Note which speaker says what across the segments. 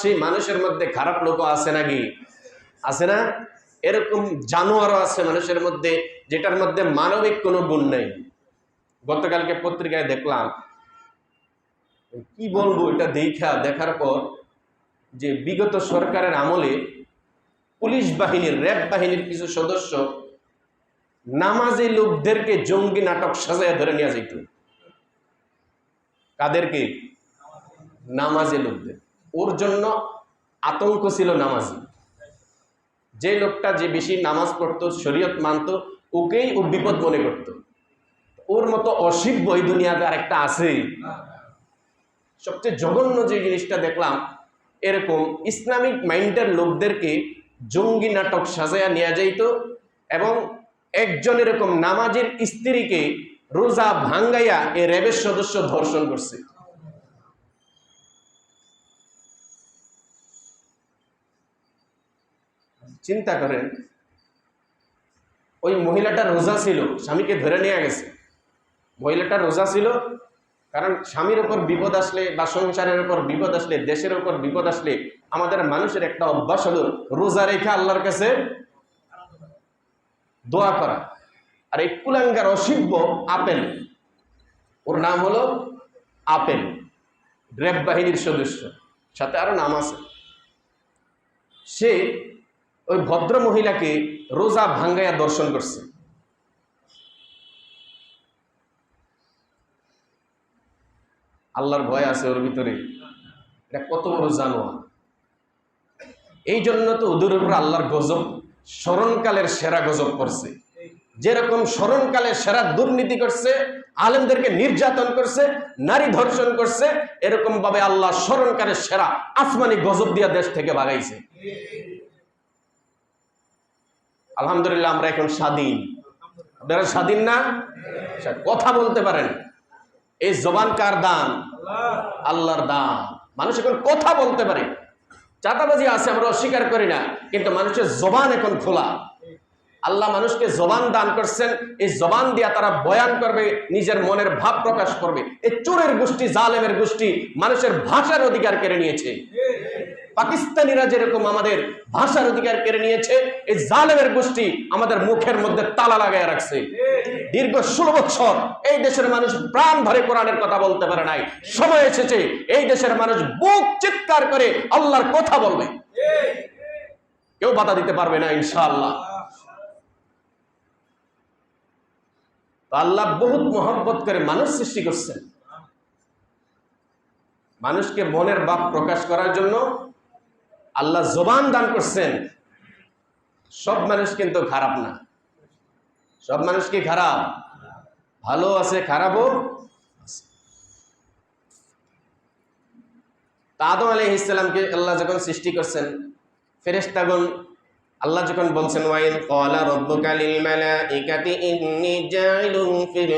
Speaker 1: সেই মানুষের মধ্যে খারাপ লোকও আছে নাকি? আছে না? এরকম জানোয়ারও আছে মানুষের মধ্যে, যেটার মধ্যে মানবিক কোনো গুণ নেই। গতকালকে পত্রিকায় দেখলাম, কি বলব এটা দেখা, দেখার পর যে বিগত সরকারের আমলে পুলিশ বাহিনীর, র্যাব বাহিনীর কিছু সদস্য নামাজি লোকদেরকে জঙ্গি নাটক সাজায় ধরে নিয়ে যেত কাদেরকে? নামাজি লোকদের। ওর জন্য আতঙ্ক ছিল নামাজি। যে লোকটা যে বেশি নামাজ পড়তো, শরীয়ত মানতো, ওকেই ও বিপদ মনে করত। ওর মতো অসিব্য এই দুনিয়াতে আরেকটা আছে। সবচেয়ে জঘন্য যে জিনিসটা দেখলাম, এরকম ইসলামিক মাইন্ডের লোকদেরকে জঙ্গি নাটক সাজায়া নেওয়া যাইত এবং একজন এরকম নামাজের স্ত্রীকে রোজা ভাঙ্গাইয়া এ র্যাবের সদস্য ধর্ষণ করছে। চিন্তা করেন, ওই মহিলাটা রোজা ছিল, স্বামীকে ধরে নিয়ে গেছে। মহিলাটা রোজা ছিল, কারণ স্বামীর ওপর বিপদ আসলে বা সংসারের ওপর বিপদ আসলে, দেশের ওপর বিপদ আসলে আমাদের মানুষের একটা অভ্যাস হলো রোজা রেখে আল্লাহর কাছে দোয়া করা। আর এই কুলাঙ্গার অসিব্য আপেল। ওর নাম হলো আপেল র্যাব বাহিনীর সদস্য। সাথে আরও নাম আছে। সে ওই ভদ্র মহিলাকে রোজা ভাঙ্গাইয়া দর্শন করছে। আল্লাহর ভয় আছে ওর ভিতরে। এটা কত বড় জানোয়া এই জন্য তো ওদের উপর আল্লাহর গজব, স্মরণকালের সেরা গজব করছে। যেরকম স্মরণকালে সেরা দুর্নীতি করছে, আলেমদেরকে নির্যাতন করছে, নারী ধর্ষণ করছে এরকম ভাবে আল্লাহ স্মরণকালের সেরা আসমানি গজব দিয়া দেশ থেকে বাগাইছে আলহামদুলিল্লাহ আমরা এখন স্বাধীন। আপনারা স্বাধীন না? আচ্ছা, কথা বলতে পারেন। এই জবান কার দান? আল্লাহর দান। মানুষ এখন কথা বলতে পারে। চাঁদাবাজি আছে আমরা অস্বীকার করি না কিন্তু মানুষের জবান এখন খোলা। আল্লাহ মানুষকে জবান দান করছেন এই জবান দিয়া তারা বয়ান করবে নিজের মনের ভাব প্রকাশ করবে। এই চোরের গোষ্ঠী জালেমের গোষ্ঠী মানুষের ভাষার অধিকার কেড়ে নিয়েছে। পাকিস্তানিরা যেরকম আমাদের ভাষার অধিকার কেড়ে নিয়েছে, এই জালেমের গোষ্ঠী আমাদের মুখের মধ্যে তালা লাগাই রাখছে। দীর্ঘ ষোলো বছর এই দেশের মানুষ প্রাণ ভরে কোরআনের কথা বলতে পারে নাই। সময় এসেছে, এই দেশের মানুষ বুক চিৎকার করে আল্লাহর কথা বলবে। কেউ বাধা দিতে পারবে না, ইনশাআল্লাহ। আল্লাহ বহুত মহব্বত করে মানুষ সৃষ্টি করছেন। মানুষকে মনের ভাব প্রকাশ করার জন্য আল্লাহ জবান দান করছেন। সব মানুষ কিন্তু খারাপ না। সব মানুষ কি খারাপ? ভালো আছে, খারাপও আদম আলী ইসলামকে আল্লাহ যখন সৃষ্টি করছেন, ফেরেশতাগণ আল্লাহ যখন বলছেন, ওয়াইদ ক্বালা ফিল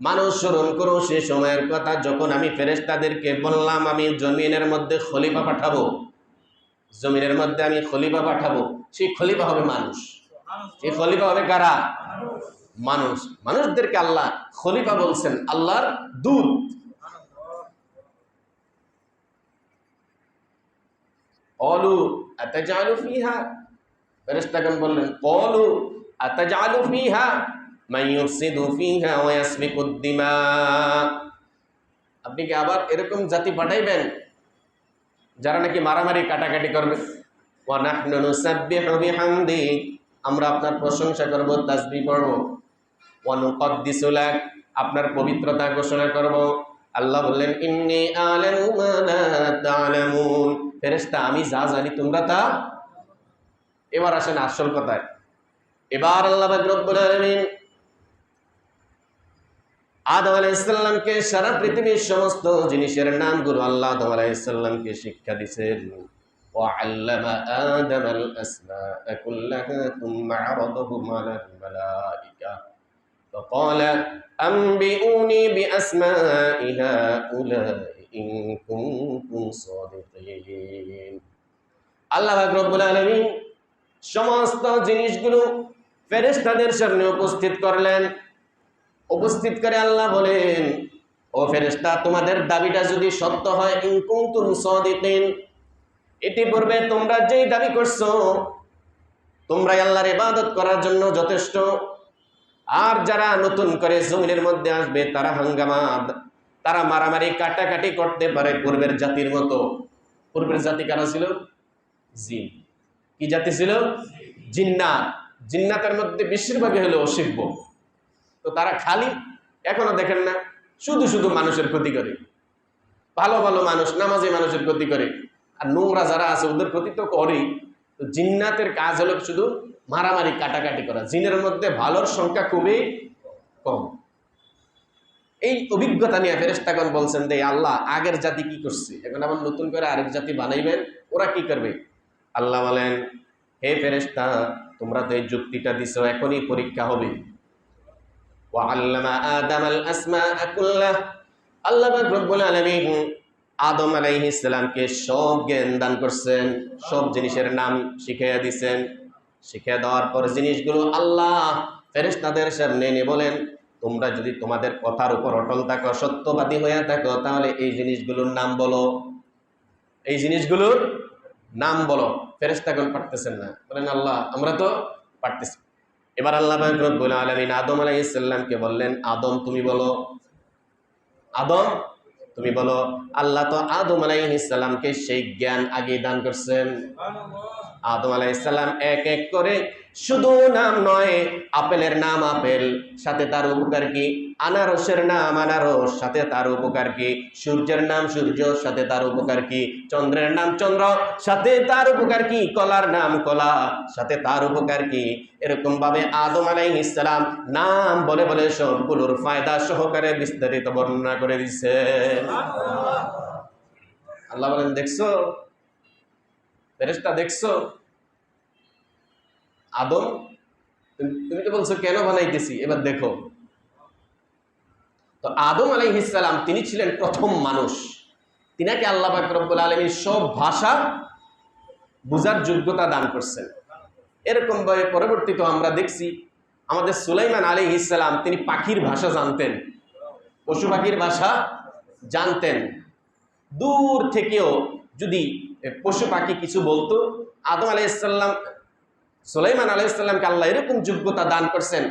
Speaker 1: মানুষ স্মরণ করো সে সময়ের কথা যখন আমি ফেরেশতাদেরকে বললাম, আমি জমিনের মধ্যে খলিফা পাঠাবো। জমিনের মধ্যে আমি খলিফা পাঠাবো। সেই খলিফা হবে মানুষ। সেই খলিফা হবে কারা? মানুষ। মানুষদেরকে আল্লাহ খলিফা বলছেন, আল্লাহর দূত। অলু বললেন আপনি কি আবার এরকম জাতি পাঠাইবেন যারা নাকি মারামারি কাটাকাটি করবে? আমরা আপনার প্রশংসা করব, তাসবিহ পড়ব। ওয়া নুকদ্দিসু লাক, আপনার পবিত্রতা ঘোষণা করব। আল্লাহ বললেন, ইন্নি আলামু মা লা তা'লামুন। ফেরেশতা, আমি যা জানি তোমরা তা এবার আসেন আসল কথায়। এবার আল্লাহ রব্বুল আলামিন আদম আলাইহিসসালামকে সারা পৃথিবীর সমস্ত জিনিসের নামগুলো আল্লাহ আদম আলাইহিসসালামকে শিক্ষা দিয়েছেন وعلم آدم الأسماء كلها ثم عرضهم على الملائكة فقال أنبئوني بأسماء هؤلاء إن كنتم صادقين আল্লাহ পাক রব্বুল আলামিন সমস্ত জিনিসগুলো ফেরেশতাদের সামনে উপস্থিত করলেন উপস্থিত করে আল্লাহ বলেন, ও ফেরেস্তা তোমাদের দাবিটা যদি সত্য হয়, ইন কুনতুম সাদিকিন ইতিপূর্বে তোমরা যেই দাবি করছ, তোমরাই আল্লাহর ইবাদত করার জন্য যথেষ্ট। আর যারা নতুন করে জমিনের মধ্যে আসবে, তারা হাঙ্গামা, তারা মারামারি, কাটাকাটি করতে পারে পূর্বের জাতির মতো। পূর্বের জাতি কারা ছিল? জিন। কি জাতি ছিল? জিন্নাত। জিন্নাতের মধ্যে বেশিরভাগই হলো অসিব্য তো তারা খালি এখনও দেখেন না, শুধু শুধু মানুষের ক্ষতি করে। ভালো ভালো মানুষ, নামাজি মানুষের ক্ষতি করে। আর নোংরা যারা আছে, ওদের ক্ষতি তো করেই। তো জিন্নাতের কাজ হলো শুধু মারামারি, কাটাকাটি করা। জিনের মধ্যে ভালোর সংখ্যা খুবই কম। এই অভিজ্ঞতা নিয়ে ফেরেস্তাগণ বলছেন যে আল্লাহ, আগের জাতি কি করছে? এখন আবার নতুন করে আরেক জাতি বানাইবেন, ওরা কি করবে? আল্লাহ বলেন, হে ফেরেস্তা তোমরা তো এই যুক্তিটা দিছো, এখনই পরীক্ষা হবে। وعلم آدم الأسماء كلها আল্লাহ পাক রব্বুল আলামিন আদম আলাইহিস সালামকে সব জ্ঞান দান করছেন সব জিনিসের নাম শিখিয়ে দিয়েছেন শিখিয়ে দেওয়ার পর জিনিসগুলো আল্লাহ ফেরেশতাদের সামনে নিয়ে বলেন তোমরা যদি তোমাদের কথার উপর অটল থাকো সত্যবাদী হয়ে থাকো তাহলে এই জিনিসগুলোর নাম বলো এই জিনিসগুলোর নাম বলো ফেরেশতাগণ পারতেছেন না বলেন আল্লাহ আমরা তো পারতেছি এবার আল্লাহ আলমিন আদম আলাই ইসলামকে বললেন, আদম, তুমি বলো। আদম, তুমি বলো, আল্লাহ তো আদম আলাই ইসলামকে সেই জ্ঞান আগে দান করছেন। আদম আলাইহিসাল্লাম এক এক করে শুধু নাম নয়, আপেলের নাম আপেল, সাথে তার উপকার কি? আনারসের নাম আনারস, সাথে তার উপকার কি? সূর্যের নাম সূর্য, সাথে তার উপকার কি? চন্দ্রের নাম চন্দ্র, সাথে তার উপকার কি? কলার নাম কলা, সাথে তার উপকার কি? এরকম ভাবে আদম আলাইহিসসালাম নাম বলে বলে সবগুলোর ফায়দা সহকারে বিস্তারিত বর্ণনা করে দিছে। আল্লাহ বলেন, দেখছ? ফেরেশতা দেখছ? আদম তুমি তো বলছো, কেন বানাইতেছি? এবার দেখো। তো আদম আলাইহিসসালাম তিনি ছিলেন প্রথম মানুষ। তিনাকে আল্লাহ আলমীর সব ভাষা বুঝার যোগ্যতা দান করছেন। এরকম ভাবে পরবর্তীতে আমরা দেখছি, আমাদের সুলাইমান আলী ইসলাম তিনি পাখির ভাষা জানতেন। পশু পাখির ভাষা জানতেন। দূর থেকেও যদি পশু পাখি কিছু বলতো, আদম আলাইসাল্লাম সুলাইমান আলাইসাল্লামকে আল্লাহ এরকম যোগ্যতা দান করছেন।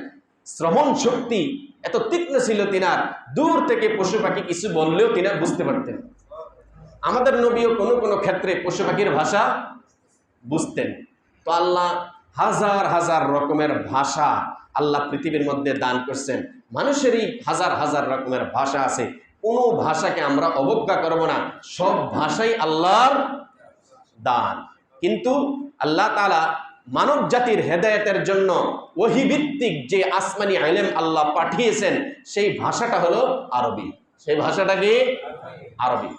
Speaker 1: শ্রবণ শক্তি এত তীক্ষ্ণ ছিল তিনার, দূর থেকে পশু পাখি কিছু বললেও তিনার বুঝতে পারতেন। আমাদের নবীও কোনো কোনো ক্ষেত্রে পশু পাখির ভাষা বুঝতেন। তো আল্লাহ হাজার হাজার রকমের ভাষা আল্লাহ পৃথিবীর মধ্যে দান করছেন। মানুষেরই হাজার হাজার রকমের ভাষা আছে। কোনো ভাষাকে আমরা অবজ্ঞা করব না। সব ভাষাই আল্লাহর দান। কিন্তু আল্লাহ তালা মানব জাতির হেদায়তের জন্য ওহিভিত্তিক যে আসমানি আইলেম আল্লাহ পাঠিয়েছেন, সেই ভাষাটা হলো আরবি। সেই ভাষাটা কি? আরবি।